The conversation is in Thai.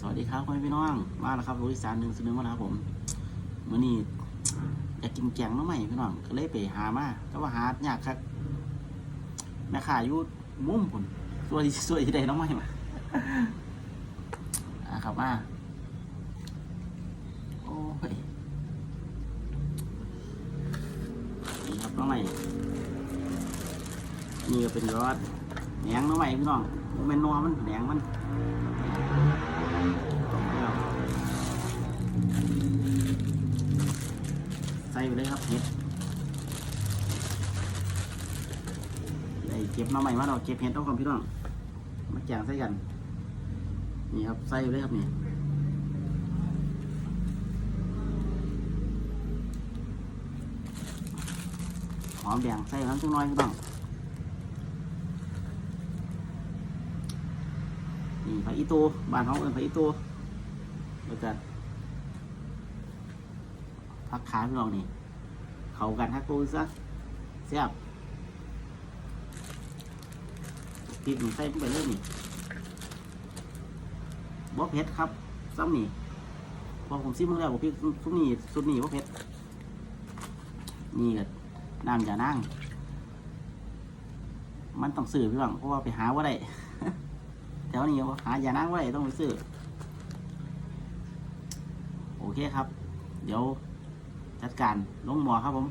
สวัสดีครับพ่อแม่พี่น้องมาแล้วครับรู้อีสานหนึ่งสนึงมาแล้วครับผมมื่อนี้อยากกินแกงน้องใหม่พี่น้องก็เลยไปหามาแต่ว่าหายากครับแม่ค้าอยู่มุ่มผมสวยสวยที่ใดน้องใหม่มาอ่าครับมาโอ้ยนี่ครับน้องใหม่นี่ก็เป็นยอดแหนงน้องใหม่พี่น้องมันเป็นนัวมันแหนงมัน ใส่เลยครับเห็ดไอ้เก็บหน้ำใหม่มาเราเก็บเห็ดต้องความพี่น้องมาแกงใส่กัน นี่ครับใส่ไปเลยครับนี่หอมแดงใส่น้ำจุ้งน้อยพี่น้องนี่ผักอีโตบ้านเขาเอิ้นผักอีโตูแล้วก็ ผักขาพี่น้องนี่ เข้ากันฮักตูซะเสียบพริกนี่ใส่ไปเลยนี่บ่เผ็ดครับซ้ำนี่พอผมซิมมึงแล้วบ่พริกซุปนี่ซุปนี่บ่เผ็ดนี่ก็น้ำยานั่ง มันต้องซื้อพี่น้องเพราะว่าไปหาว่าได้แถวนี้หาอย่านั่งว่าได้ต้องไปซื้อโอเคครับ เดี๋ยว จัดการลงหมอครับผม